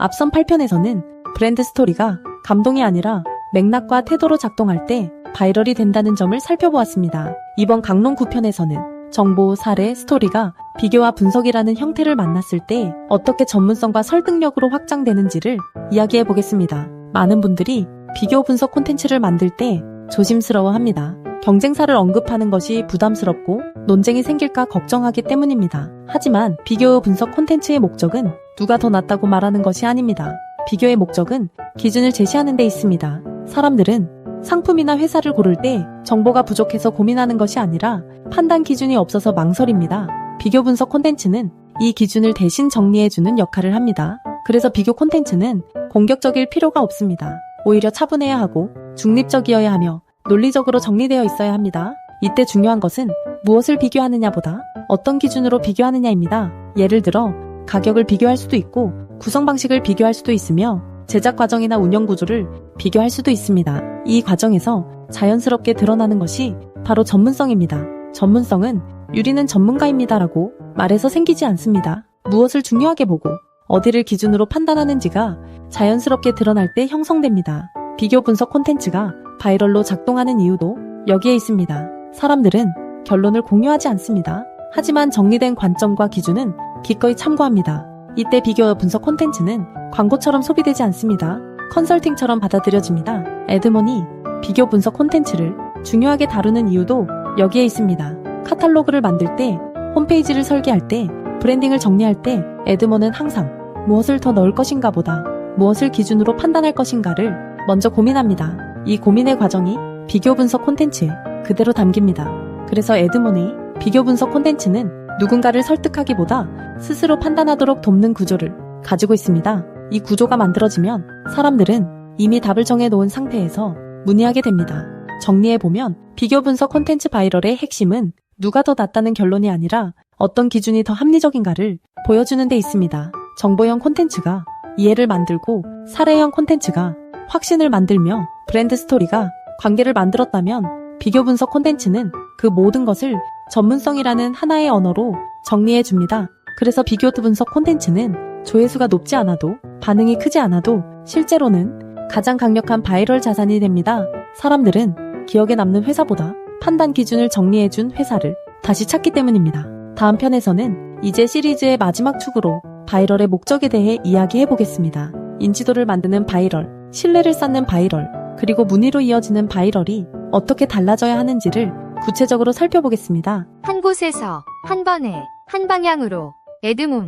앞선 8편에서는 브랜드 스토리가 감동이 아니라 맥락과 태도로 작동할 때 바이럴이 된다는 점을 살펴보았습니다. 이번 강론 9편에서는 정보, 사례, 스토리가 비교와 분석이라는 형태를 만났을 때 어떻게 전문성과 설득력으로 확장되는지를 이야기해 보겠습니다. 많은 분들이 비교 분석 콘텐츠를 만들 때 조심스러워 합니다. 경쟁사를 언급하는 것이 부담스럽고 논쟁이 생길까 걱정하기 때문입니다. 하지만 비교 분석 콘텐츠의 목적은 누가 더 낫다고 말하는 것이 아닙니다. 비교의 목적은 기준을 제시하는 데 있습니다. 사람들은 상품이나 회사를 고를 때 정보가 부족해서 고민하는 것이 아니라 판단 기준이 없어서 망설입니다. 비교 분석 콘텐츠는 이 기준을 대신 정리해주는 역할을 합니다. 그래서 비교 콘텐츠는 공격적일 필요가 없습니다. 오히려 차분해야 하고 중립적이어야 하며 논리적으로 정리되어 있어야 합니다. 이때 중요한 것은 무엇을 비교하느냐보다 어떤 기준으로 비교하느냐입니다. 예를 들어 가격을 비교할 수도 있고 구성 방식을 비교할 수도 있으며 제작 과정이나 운영 구조를 비교할 수도 있습니다. 이 과정에서 자연스럽게 드러나는 것이 바로 전문성입니다. 전문성은 유리는 전문가입니다라고 말해서 생기지 않습니다. 무엇을 중요하게 보고 어디를 기준으로 판단하는지가 자연스럽게 드러날 때 형성됩니다. 비교 분석 콘텐츠가 바이럴로 작동하는 이유도 여기에 있습니다. 사람들은 결론을 공유하지 않습니다. 하지만 정리된 관점과 기준은 기꺼이 참고합니다. 이때 비교 분석 콘텐츠는 광고처럼 소비되지 않습니다. 컨설팅처럼 받아들여집니다. 에드먼이 비교 분석 콘텐츠를 중요하게 다루는 이유도 여기에 있습니다. 카탈로그를 만들 때, 홈페이지를 설계할 때, 브랜딩을 정리할 때 에드먼은 항상 무엇을 더 넣을 것인가 보다 무엇을 기준으로 판단할 것인가를 먼저 고민합니다. 이 고민의 과정이 비교 분석 콘텐츠에 그대로 담깁니다. 그래서 에드먼의 비교 분석 콘텐츠는 누군가를 설득하기보다 스스로 판단하도록 돕는 구조를 가지고 있습니다. 이 구조가 만들어지면 사람들은 이미 답을 정해 놓은 상태에서 문의하게 됩니다. 정리해보면 비교 분석 콘텐츠 바이럴의 핵심은 누가 더 낫다는 결론이 아니라 어떤 기준이 더 합리적인가를 보여주는 데 있습니다. 정보형 콘텐츠가 이해를 만들고 사례형 콘텐츠가 확신을 만들며 브랜드 스토리가 관계를 만들었다면 비교 분석 콘텐츠는 그 모든 것을 전문성이라는 하나의 언어로 정리해 줍니다. 그래서 비교 분석 콘텐츠는 조회수가 높지 않아도 반응이 크지 않아도 실제로는 가장 강력한 바이럴 자산이 됩니다. 사람들은 기억에 남는 회사보다 판단 기준을 정리해 준 회사를 다시 찾기 때문입니다. 다음 편에서는 이제 시리즈의 마지막 축으로 바이럴의 목적에 대해 이야기해 보겠습니다. 인지도를 만드는 바이럴, 신뢰를 쌓는 바이럴, 그리고 문의로 이어지는 바이럴이 어떻게 달라져야 하는지를 구체적으로 살펴보겠습니다. 한 곳에서 한 번에 한 방향으로 에드문